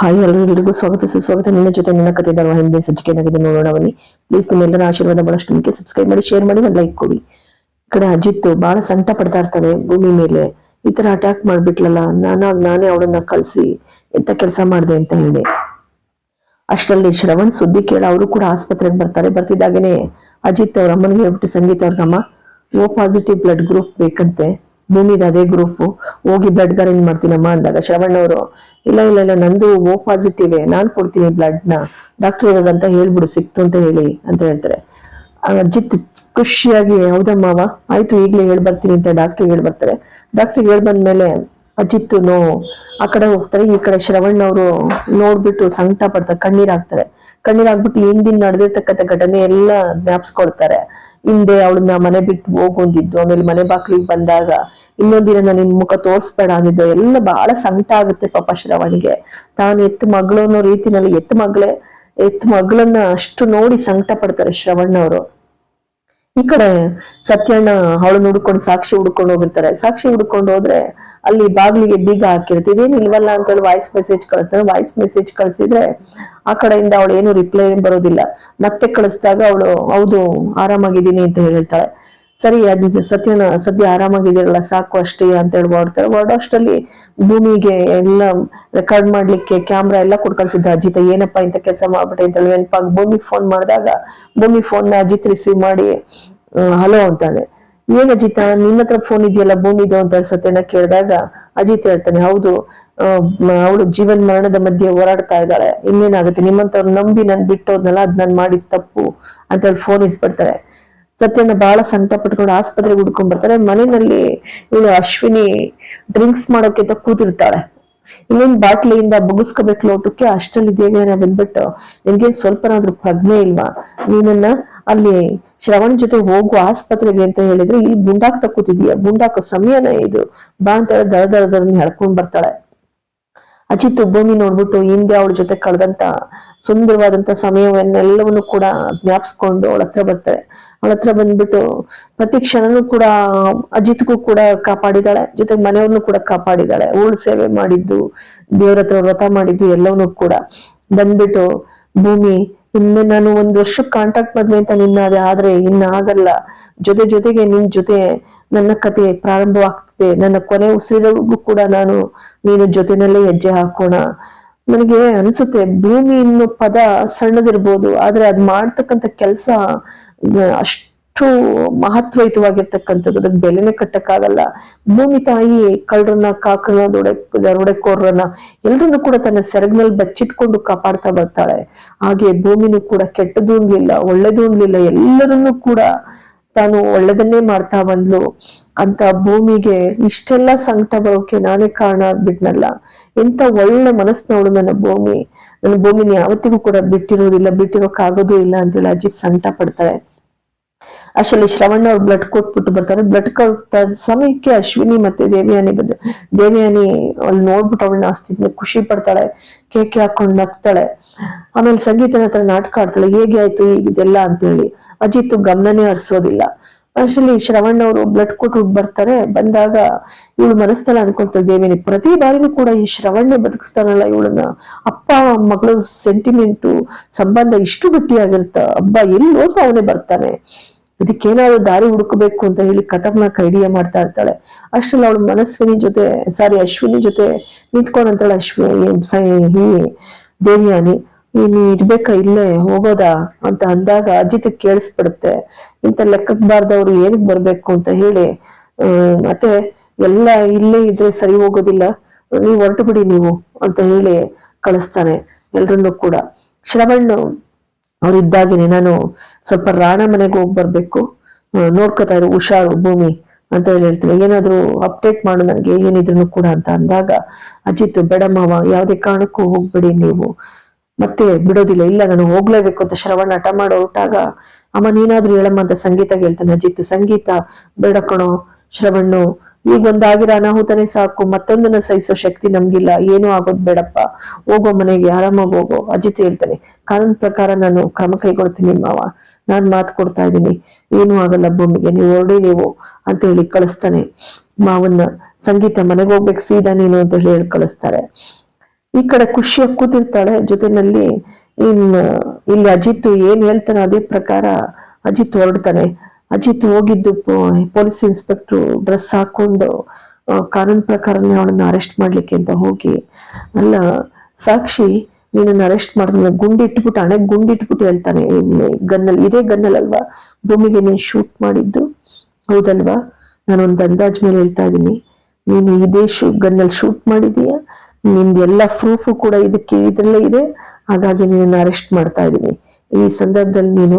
Hi ಎಲ್ಲರಿಗೂ ಸ್ವಾಗತ, ಸುಸ್ವಾಗತ. ನಿನ್ನ ಜೊತೆ ನನ್ನ ಕತೆ ಧಾರವಾಹಿ ಹಿಂದೆ ಸಜ್ಜಿಕೆ ಏನಾಗಿದೆ ನೋಡೋಣ ಬನ್ನಿ. ಪ್ಲೀಸ್ ನಿಮ್ಮೆಲ್ಲರ ಆಶೀರ್ವಾದ ಬಹಳಷ್ಟು ನಿಮಗೆ ಸಬ್ಸ್ಕ್ರೈಬ್ ಮಾಡಿ ಶೇರ್ ಮಾಡಿ, ಒಂದು ಲೈಕ್ ಕೊಡಿ. ಈ ಕಡೆ ಅಜಿತ್ ಬಹಳ ಸಂಕಟ ಪಡ್ತಾ ಇರ್ತಾನೆ ಭೂಮಿ ಮೇಲೆ. ಈ ತರ ಅಟ್ಯಾಕ್ ಮಾಡ್ಬಿಟ್ಲಲ್ಲ ನಾನಾಗ್ ನಾನೇ ಅವಳನ್ನ ಕಳಿಸಿ ಎಂತ ಕೆಲಸ ಮಾಡಿದೆ ಅಂತ ಹೇಳಿ. ಅಷ್ಟರಲ್ಲಿ ಶ್ರವಣ್ ಸುದ್ದಿ ಕೇಳಿ ಅವರು ಕೂಡ ಆಸ್ಪತ್ರೆಗೆ ಬರ್ತಾರೆ. ಬರ್ತಿದ್ದಾಗೇನೆ ಅಜಿತ್ ಅವ್ರ ಅಮ್ಮನಿಗೆ ಹೇಳ್ಬಿಟ್ಟು ಸಂಗೀತ ಅವ್ರಿಗಮ್ಮ ಓ ಪಾಸಿಟಿವ್ ಬ್ಲಡ್ ಗ್ರೂಪ್ ಬೇಕಂತೆ. ಭೂಮಿದ ಅದೇ ಗ್ರೂಪು ಹೋಗಿ ಬ್ಲಡ್ ಕರೆಂಟ್ ಮಾಡ್ತೀನಮ್ಮ ಅಂದಾಗ ಶ್ರವಣ್ ಅವರು, ಇಲ್ಲ ಇಲ್ಲ ಇಲ್ಲ, ನಂದು ಓ ಪಾಸಿಟಿವ್ ನಾನು ಕೊಡ್ತೀನಿ ಬ್ಲಡ್ನ. ಡಾಕ್ಟರ್ ಇರೋದಂತ ಹೇಳ್ಬಿಡು, ಸಿಕ್ತು ಅಂತ ಹೇಳಿ ಅಂತ ಹೇಳ್ತಾರೆ. ಅಜಿತ್ ಖುಷಿಯಾಗಿ ಹೌದಮ್ಮವ ಆಯ್ತು ಈಗಲೇ ಹೇಳ್ಬರ್ತೀನಿ ಅಂತ ಡಾಕ್ಟರ್ ಹೇಳ್ಬರ್ತಾರೆ. ಬರ್ತಾರೆ ಡಾಕ್ಟರ್ ಹೇಳ್ ಬಂದ್ಮೇಲೆ ಅಜಿತ್ ನೋ ಆ ಕಡೆ ಹೋಗ್ತಾರೆ, ಈ ಕಡೆ ಶ್ರವಣ್ ಅವರು ನೋಡ್ಬಿಟ್ಟು ಸಂಕಟ ಪಡ್ತಾರೆ ಕಣ್ಣೀರಾಗ್ತಾರೆ ಹಾಕ್ತಾರೆ. ಕಣ್ಣೀರ್ ಹಾಕ್ಬಿಟ್ಟು ಹಿಂದಿನ ನಡೆದಿರ್ತಕ್ಕಂಥ ಘಟನೆ ಎಲ್ಲ ಜ್ಞಾಪಿಸ್ಕೊಳ್ತಾರೆ. ಹಿಂದೆ ಅವಳನ್ನ ಮನೆ ಬಿಟ್ಟು ಹೋಗೊಂದಿದ್ದು ಆಮೇಲೆ ಮನೆ ಬಾಗ್ಲಿಗೆ ಬಂದಾಗ ಇನ್ನೊಂದಿನ ನಾನು ನಿನ್ ಮುಖ ತೋರ್ಸ್ಬೇಡ ಅಂದಿದ್ದು. ಎಲ್ಲ ಬಹಳ ಸಂಕಟ ಆಗುತ್ತೆ ಪಾಪ ಶ್ರವಣ್ಗೆ. ತಾನು ಎತ್ತು ಮಗಳು ಅನ್ನೋ ರೀತಿನಲ್ಲಿ ಎತ್ತು ಮಗಳೇ ಎತ್ತು ಮಗಳನ್ನ ಅಷ್ಟು ನೋಡಿ ಸಂಕಟ ಪಡ್ತಾರೆ ಶ್ರವಣ್ ಅವರು ಈ ಕಡೆ ಸತ್ಯಣ್ಣ ಅವಳನ್ನ ಹುಡ್ಕೊಂಡು, ಸಾಕ್ಷಿ ಹುಡ್ಕೊಂಡು ಹೋಗಿರ್ತಾರೆ. ಸಾಕ್ಷಿ ಹುಡ್ಕೊಂಡು ಹೋದ್ರೆ ಅಲ್ಲಿ ಬಾಗಿಲಿಗೆ ಬೀಗ ಹಾಕಿರ್ತೀವಿ. ಇಲ್ವಲ್ಲ ಅಂತ ಹೇಳಿ ವಾಯ್ಸ್ ಮೆಸೇಜ್ ಕಳಿಸ್ತಾರೆ. ವಾಯ್ಸ್ ಮೆಸೇಜ್ ಕಳಿಸಿದ್ರೆ ಆ ಕಡೆಯಿಂದ ಅವಳು ಏನು ರಿಪ್ಲೈ ಬರೋದಿಲ್ಲ. ಮತ್ತೆ ಕಳಿಸಿದಾಗ ಅವಳು, ಹೌದು, ಆರಾಮಾಗಿದ್ದೀನಿ ಅಂತ ಹೇಳ್ತಾಳೆ. ಸರಿ, ಅದ್ ಸತ್ಯನ, ಸದ್ಯ ಆರಾಮಾಗಿದ್ದೀರಲ್ಲ, ಸಾಕು ಅಷ್ಟೇ ಅಂತ ಹೇಳಿ ಹೊರಡ್ತಾರೆ ಹೊರಡೋಷ್ಟರಲ್ಲಿ ಭೂಮಿಗೆ ಎಲ್ಲ ರೆಕಾರ್ಡ್ ಮಾಡ್ಲಿಕ್ಕೆ ಕ್ಯಾಮ್ರಾ ಎಲ್ಲ ಕೊಟ್ಟು ಕಳ್ಸಿದ್ದ ಅಜಿತ. ಏನಪ್ಪಾ ಇಂತ ಕೆಲಸ ಮಾಡ್ಬಿಟ್ಟೆ? ಅಂತ ಹೇಳಿ ಭೂಮಿಗೆ ಫೋನ್ ಮಾಡಿದಾಗ ಭೂಮಿ ಫೋನ್ನ ಅಜಿತ್ ರಿಸೀವ್ ಮಾಡಿ, ಹಲೋ ಅಂತಾನೆ. ಏನ್ ಅಜಿತ ನಿನ್ನ ಹತ್ರ ಫೋನ್ ಇದೆಯಲ್ಲ ಭೂಮಿದು ಅಂತ ಅನ್ಸತ್ತೆ ಸತ್ಯನ ಕೇಳಿದಾಗ ಅಜಿತ್ ಹೇಳ್ತಾನೆ, ಹೌದು ಅವಳು ಜೀವನ್ ಮರಣದ ಮಧ್ಯೆ ಹೋರಾಡ್ತಾ ಇದ್ದಾಳೆ, ಇನ್ನೇನಾಗುತ್ತೆ? ನಿಮ್ಮಂತವ್ರು ನಂಬಿ ನನ್ ಬಿಟ್ಟೋದ್ನಲ್ಲ, ಅದ್ ನಾನ್ ಮಾಡಿದ ತಪ್ಪು ಅಂತ ಹೇಳಿ ಫೋನ್ ಇಟ್ಬಿಡ್ತಾರೆ. ಸತ್ಯನ ಬಹಳ ಸಂಕಟ ಪಟ್ಕೊಂಡು ಆಸ್ಪತ್ರೆಗೆ ಹುಡ್ಕೊಂಡ್ ಬರ್ತಾರೆ. ಮನೆಯಲ್ಲಿ ಇವಳು ಅಶ್ವಿನಿ ಡ್ರಿಂಕ್ಸ್ ಮಾಡೋಕೆ ಅಂತ ಕೂತಿರ್ತಾಳೆ. ಇನ್ನೇನ್ ಬಾಟ್ಲಿಯಿಂದ ಬುಗಿಸ್ಕೋಬೇಕು ಲೋಟಕ್ಕೆ, ಅಷ್ಟರಲ್ಲಿ ಬೇಗ ಬಂದ್ಬಿಟ್ಟು ನಿನ್ಗೆ ಸ್ವಲ್ಪನಾದ್ರೂ ಪ್ರಜ್ಞೆ ಇಲ್ವಾ? ನೀನನ್ನ ಅಲ್ಲಿ ಶ್ರವಣ್ ಜೊತೆ ಹೋಗು ಆಸ್ಪತ್ರೆಗೆ ಅಂತ ಹೇಳಿದ್ರೆ, ಇಲ್ಲಿ ಬುಂಡಾಕ್ ಕೂತಿದೀಯ ಬುಂಡಾಕ ಸಮಯನ ಇದು. ಬಾ ಅಂತ ಹೇಳಿ ದರ ದರ ದರನ್ನ ಹೇಳ್ಕೊಂಡ್ ಬರ್ತಾಳೆ. ಅಜಿತ್ ಭೂಮಿ ನೋಡ್ಬಿಟ್ಟು, ಹಿಂದೆ ಅವಳ ಜೊತೆ ಕಳೆದಂತ ಸುಂದರವಾದಂತ ಸಮಯವನ್ನೆಲ್ಲವನ್ನು ಕೂಡ ಜ್ಞಾಪಿಸ್ಕೊಂಡು ಅವಳ ಹತ್ರ ಬರ್ತಾಳೆ. ಅವಳ ಹತ್ರ ಬಂದ್ಬಿಟ್ಟು, ಪ್ರತಿ ಕ್ಷಣನೂ ಕೂಡ ಅಜಿತ್ಗೂ ಕೂಡ ಕಾಪಾಡಿದಾಳೆ. ಜೊತೆಗೆ ಮನೆಯವ್ರನ್ನು ಕೂಡ ಕಾಪಾಡಿದಾಳೆ. ಅವಳು ಸೇವೆ ಮಾಡಿದ್ದು ದೇವ್ರ ಹತ್ರ ವ್ರತ ಮಾಡಿದ್ದು ಎಲ್ಲವನ್ನೂ ಕೂಡ. ಬಂದ್ಬಿಟ್ಟು ಭೂಮಿ ಇನ್ನು ನಾನು ಒಂದು ವರ್ಷಕ್ಕೆ ಕಾಂಟ್ಯಾಕ್ಟ್ ಮದ್ವೆ ಅಂತ ನಿನ್ನ ಅದೇ ಆದ್ರೆ ಇನ್ನ ಆಗಲ್ಲ. ಜೊತೆ ಜೊತೆಗೆ ನಿನ್ ಜೊತೆ ನನ್ನ ಕತೆ ಪ್ರಾರಂಭವಾಗ್ತಿದೆ. ನನ್ನ ಕೊನೆ ಉಸಿರಿಗೂ ಕೂಡ ನಾನು ನೀನು ಜೊತೆನಲ್ಲೇ ಹೆಜ್ಜೆ ಹಾಕೋಣ. ನನಗೆ ಅನ್ಸುತ್ತೆ, ಭೂಮಿ ಇನ್ನು ಪದ ಸಣ್ಣದಿರ್ಬೋದು, ಆದ್ರೆ ಅದ್ ಮಾಡ್ತಕ್ಕಂಥ ಕೆಲಸ ಅಷ್ಟು ಮಹತ್ವಯುತವಾಗಿರ್ತಕ್ಕಂಥದ್ದು. ಅದಕ್ಕೆ ಬೆಲೆನೆ ಕಟ್ಟಕ್ಕಾಗಲ್ಲ. ಭೂಮಿ ತಾಯಿ, ಕಳ್ಳರನ್ನ, ಕಾಕರನ್ನ, ದೊಡೆ ದೊಡೆಕೋರ್ರನ್ನ ಎಲ್ಲರನ್ನು ಕೂಡ ತನ್ನ ಸೆರಗ್ನಲ್ಲಿ ಬಚ್ಚಿಟ್ಕೊಂಡು ಕಾಪಾಡ್ತಾ ಬರ್ತಾಳೆ. ಹಾಗೆ ಭೂಮಿನೂ ಕೂಡ ಕೆಟ್ಟದ್ದು ಅನ್ಲಿಲ್ಲ ಒಳ್ಳೇದು ಅನ್ಲಿಲ್ಲ ಎಲ್ಲರನ್ನೂ ಕೂಡ ತಾನು ಒಳ್ಳೆದನ್ನೇ ಮಾಡ್ತಾ ಬಂದ್ಲು. ಅಂತ ಭೂಮಿಗೆ ಇಷ್ಟೆಲ್ಲ ಸಂಕಟ ಬರೋಕೆ ನಾನೇ ಕಾರಣ ಆಗ್ಬಿಟ್ನಲ್ಲ. ಎಂತ ಒಳ್ಳೆ ಮನಸ್ಸಿನವಳು ನನ್ನ ಭೂಮಿ. ನನ್ನ ಭೂಮಿನ ಯಾವತ್ತಿಗೂ ಕೂಡ ಬಿಟ್ಟಿರೋದಿಲ್ಲ, ಬಿಟ್ಟಿರೋಕ್ಕಾಗೋದೂ ಇಲ್ಲ ಅಂತೇಳಿ ಅಜ್ಜಿ ಸಂಕಟ ಪಡ್ತಾರೆ ಅಷ್ಟರಲ್ಲಿ ಶ್ರವಣ್ಣ ಅವ್ರು ಬ್ಲಡ್ ಕೊಟ್ಬಿಟ್ಟು ಬರ್ತಾರೆ. ಬ್ಲಡ್ ಕೊಟ್ಟ ಸಮಯಕ್ಕೆ ಅಶ್ವಿನಿ ಮತ್ತೆ ದೇವಿಯಾನಿ ಬಂದು ದೇವಿಯಾನಿ ಅಲ್ಲಿ ನೋಡ್ಬಿಟ್ಟು ಅವಳನ್ನ ಅಸ್ತಿದ್ನ ಖುಷಿ ಪಡ್ತಾಳೆ ಕೇಕೆ ಹಾಕೊಂಡು ನಗ್ತಾಳೆ. ಆಮೇಲೆ ಸಂಗೀತನ ಹತ್ರ ನಾಟಕ ಆಡ್ತಾಳೆ. ಹೇಗೆ ಆಯ್ತು ಇದೆಲ್ಲ ಅಂತ ಹೇಳಿ ಅಜಿತ್ ಗಮನನೇ ಹರಿಸೋದಿಲ್ಲ. ಅಷ್ಟರಲ್ಲಿ ಶ್ರವಣ್ ಅವರು ಬ್ಲಡ್ ಕೊಟ್ಟು ಬರ್ತಾರೆ. ಬಂದಾಗ ಇವಳು ಮನಸ್ಥಳ ಅನ್ಕೊಳ್ತಾಳೆ ದೇವಿಯಾನಿ. ಪ್ರತಿ ಬಾರಿನೂ ಕೂಡ ಈ ಶ್ರವಣ್ಯ ಬದುಕಿಸ್ತಾನಲ್ಲ ಇವಳನ್ನ. ಅಪ್ಪ, ಮಗಳು ಸೆಂಟಿಮೆಂಟು ಸಂಬಂಧ ಇಷ್ಟು ಗಟ್ಟಿಯಾಗಿರುತ್ತ. ಅಬ್ಬ, ಎಲ್ಲಿ ಹೋದ್ರು ಅವನೇ ಬರ್ತಾನೆ. ಇದಕ್ಕೇನಾದ್ರು ದಾರಿ ಹುಡುಕಬೇಕು ಅಂತ ಹೇಳಿ ಕಥಕ್ನ ಕೈಡಿಯ ಮಾಡ್ತಾ ಇರ್ತಾಳೆ. ಅಷ್ಟ್ರಲ್ಲಿ ಅವಳು ಮನಸ್ವಿನಿ ಜೊತೆ ಸಾರಿ ಅಶ್ವಿನಿ ಜೊತೆ ನಿಂತ್ಕೊಂಡಂತಾಳೆ ಅಶ್ವಿನಿ ದೇವಿಯಾನಿ, ನೀನು ಇರ್ಬೇಕಾ ಇಲ್ಲೇ? ಹೋಗೋದಾ? ಅಂತ ಅಂದಾಗ ಅಜಿತ್ ಕೇಳಿಸ್ಬಿಡುತ್ತೆ. ಇಂತ ಲೆಕ್ಕಕ್ ಬಾರ್ದವ್ರು ಏನಕ್ ಬರ್ಬೇಕು? ಅಂತ ಹೇಳಿ ಮತ್ತೆ ಎಲ್ಲ ಇಲ್ಲೇ ಇದ್ರೆ ಸರಿ ಹೋಗೋದಿಲ್ಲ. ನೀವು ಹೊರಟು ಬಿಡಿ ನೀವು, ಅಂತ ಹೇಳಿ ಕಳಿಸ್ತಾನೆ ಎಲ್ರನ್ನೂ ಕೂಡ. ಶ್ರವಣ್ ಅವ್ರಿದ್ದಾಗೇನೆ ನಾನು ಸ್ವಲ್ಪ ರಾಣ ಮನೆಗೆ ಹೋಗಿ ಬರ್ಬೇಕು. ನೋಡ್ಕೋತಾ ಇರು ಹುಷಾರು, ಭೂಮಿ ಅಂತ ಹೇಳಿ ಹೇಳ್ತೀನಿ ಏನಾದ್ರು ಅಪ್ಡೇಟ್ ಮಾಡು ನನಗೆ ಏನಿದ್ರು ಕೂಡ ಅಂತ ಅಂದಾಗ, ಅಜಿತ್, ಬೇಡ ಮಾವ, ಯಾವುದೇ ಕಾರಣಕ್ಕೂ ಹೋಗ್ಬೇಡಿ ನೀವು. ಮತ್ತೆ ಬಿಡೋದಿಲ್ಲ, ಇಲ್ಲ, ನಾನು ಹೋಗ್ಲೇಬೇಕು ಅಂತ ಶ್ರವಣ ಹಠ ಮಾಡೋ ಹೊಟ್ಟಾಗ, ಅಮ್ಮ, ನೀನಾದ್ರೂ ಹೇಳಮ್ಮ ಅಂತ ಸಂಗೀತ ಹೇಳ್ತಾನೆ ಅಜಿತ್. ಸಂಗೀತ ಬೇಡ ಕಣೋ, ಶ್ರವಣ್ಣು ಈಗ ಒಂದಾಗಿರೋ ಅನಾಹುತನೇ ಸಾಕು, ಮತ್ತೊಂದನ್ನ ಸಹಿಸೋ ಶಕ್ತಿ ನಮ್ಗಿಲ್ಲ, ಏನೂ ಆಗೋದ್ ಬೇಡಪ್ಪ. ಹೋಗೋ ಮನೆಗೆ, ಆರಾಮಾಗಿ ಹೋಗೋ. ಅಜಿತ್ ಹೇಳ್ತಾನೆ, ಕಾನೂನ್ ಪ್ರಕಾರ ನಾನು ಕ್ರಮ ಕೈಗೊಳ್ತೀನಿ ಮಾವ. ನಾನ್ ಮಾತು ಕೊಡ್ತಾ ಇದ್ದೀನಿ. ಏನೂ ಆಗಲ್ಲ ಭೂಮಿಗೆ, ನೀವು ಹೊರಡಿ ನೀವು ಅಂತ ಹೇಳಿ ಕಳಿಸ್ತಾನೆ. ಮಾವನ್ನ ಸಂಗೀತ ಮನೆಗೆ ಹೋಗ್ಬೇಕು, ಸೀದಾ ನೀನು ಅಂತ ಹೇಳಿ ಕಳಿಸ್ತಾರೆ. ಈ ಕಡೆ ಖುಷಿಯಾಗಿ ಕೂತಿರ್ತಾಳೆ ಜೊತೆನಲ್ಲಿ ಇನ್ ಇಲ್ಲಿ ಅಜಿತ್ ಏನ್ ಹೇಳ್ತಾನೆ ಅದೇ ಪ್ರಕಾರ ಅಜಿತ್ ಹೊರಡ್ತಾನೆ. ಅಜಿತ್ ಹೋಗಿದ್ದು ಪೊಲೀಸ್ ಇನ್ಸ್ಪೆಕ್ಟ್ರು ಡ್ರೆಸ್ ಹಾಕೊಂಡು ಕಾನೂನು ಪ್ರಕಾರನೇ ಅವಳನ್ನ ಅರೆಸ್ಟ್ ಮಾಡ್ಲಿಕ್ಕೆ ಅಂತ ಹೋಗಿ, ಅಲ್ಲ, ಸಾಕ್ಷಿ ನೀನನ್ನ ಅರೆಸ್ಟ್ ಮಾಡಿದ್ರೆ ಗುಂಡಿಟ್ಬಿಟ್ಟು ಹಣೆ ಗುಂಡಿಟ್ಬಿಟ್ಟು ಹೇಳ್ತಾನೆ ಗನ್ನಲ್ಲಿ, ಇದೇ ಗನ್ನಲ್ಲಲ್ವಾ, ಭೂಮಿಗೆ ನೀನು ಶೂಟ್ ಮಾಡಿದ್ದು? ಹೌದಲ್ವಾ? ನಾನೊಂದು ಅಂದಾಜ್ ಮೇಲೆ ಹೇಳ್ತಾ ಇದ್ದೀನಿ. ನೀನು ಇದೇ ಶೂ, ಗನ್ನಲ್ಲಿ ಶೂಟ್ ಮಾಡಿದೀಯಾ ನಿಮ್ದು ಎಲ್ಲ ಪ್ರೂಫು ಕೂಡ ಇದಕ್ಕೆ, ಇದರಲ್ಲೇ ಇದೆ. ಹಾಗಾಗಿ ನಿನ್ನನ್ನು ಅರೆಸ್ಟ್ ಮಾಡ್ತಾ ಇದ್ದೀನಿ. ಈ ಸಂದರ್ಭದಲ್ಲಿ ನೀನು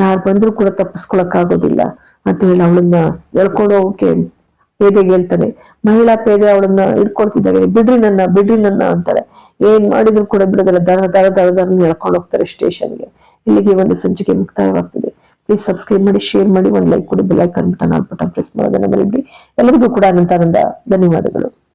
ಯಾರು ಬಂದ್ರು ಕೂಡ ತಪ್ಪಿಸ್ಕೊಳಕ್ ಆಗೋದಿಲ್ಲ ಅಂತ ಹೇಳಿ ಅವಳನ್ನ ಎಳ್ಕೊಂಡು ಹೋಗಕ್ಕೆ ಪೇದೆಗೆ ಹೇಳ್ತಾನೆ. ಮಹಿಳಾ ಪೇದೆ ಅವಳನ್ನ ಇಟ್ಕೊಳ್ತಿದ್ದಾರೆ ಬಿಡ್ರಿ ನನ್ನ ಬಿಡ್ರಿ ನನ್ನ ಅಂತಾರೆ. ಏನ್ ಮಾಡಿದ್ರು ಕೂಡ ಬಿಡೋದಿಲ್ಲ. ದರ ದರ ದರ ದರ ಎಳ್ಕೊಂಡು ಹೋಗ್ತಾರೆ ಸ್ಟೇಷನ್ಗೆ ಇಲ್ಲಿಗೆ ಒಂದು ಸಂಚಿಕೆ ಮುಕ್ತಾಯವಾಗ್ತದೆ. ಪ್ಲೀಸ್ ಸಬ್ಸ್ಕ್ರೈಬ್ ಮಾಡಿ ಶೇರ್ ಮಾಡಿ, ಒಂದು ಲೈಕ್ ಕೊಡಿ bell icon button all button press ಮಾಡೋದನ್ನ ಮರಿಬಿಡಿ. ಎಲ್ಲರಿಗೂ ಕೂಡ ಅನಂತಾನಂದ ಧನ್ಯವಾದಗಳು.